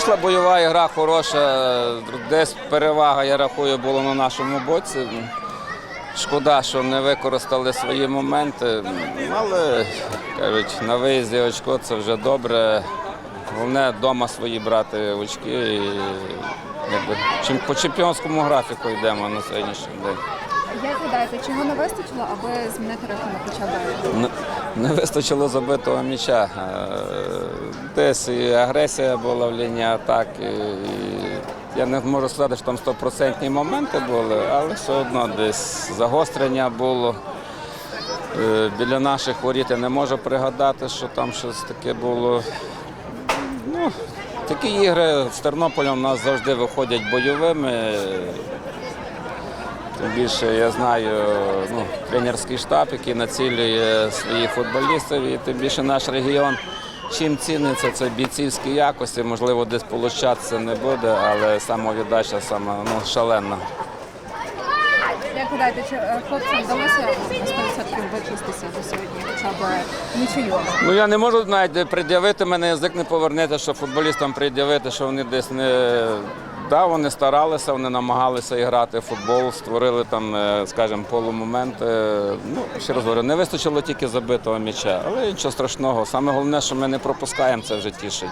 Була бойова гра хороша, десь перевага, я рахую, була на нашому боці. Шкода, що не використали свої моменти, але кажуть, на виїзді очко це вже добре. Головне вдома свої брати очки. І, якби, чим- по чемпіонському графіку йдемо на сьогоднішній день. Як гадаєте, чого не вистачило, аби змінити рахунок хоча б? Не, не вистачило забитого м'яча. Десь і агресія була в лінії атаки. І я не можу сказати, що там стопроцентні моменти були, але все одно десь загострення було. Е, Біля наших воріт я не можу пригадати, що там щось таке було. Ну, такі ігри з Тернополем у нас завжди виходять бойовими. Тим більше я знаю ну, тренерський штаб, який націлює своїх футболістів, і тим більше наш регіон. Чим ціниться це бійцівські якості, можливо, десь получатися не буде, але самовіддача саме ну, шалена. Як гадаєте, чи е, хлопцям вдалося на 100% вичистися до сьогодні, хоча б нічого? Ну я не можу навіть пред'явити, мене язик не повернеться, що футболістам пред'явити, що вони десь не. Да, вони старалися, вони намагалися грати в футбол, створили там, е, скажімо, полумоменти. Ну, ще раз говорю, не вистачило тільки забитого м'яча, але нічого страшного. Саме головне, що ми не пропускаємо, це вже тішить.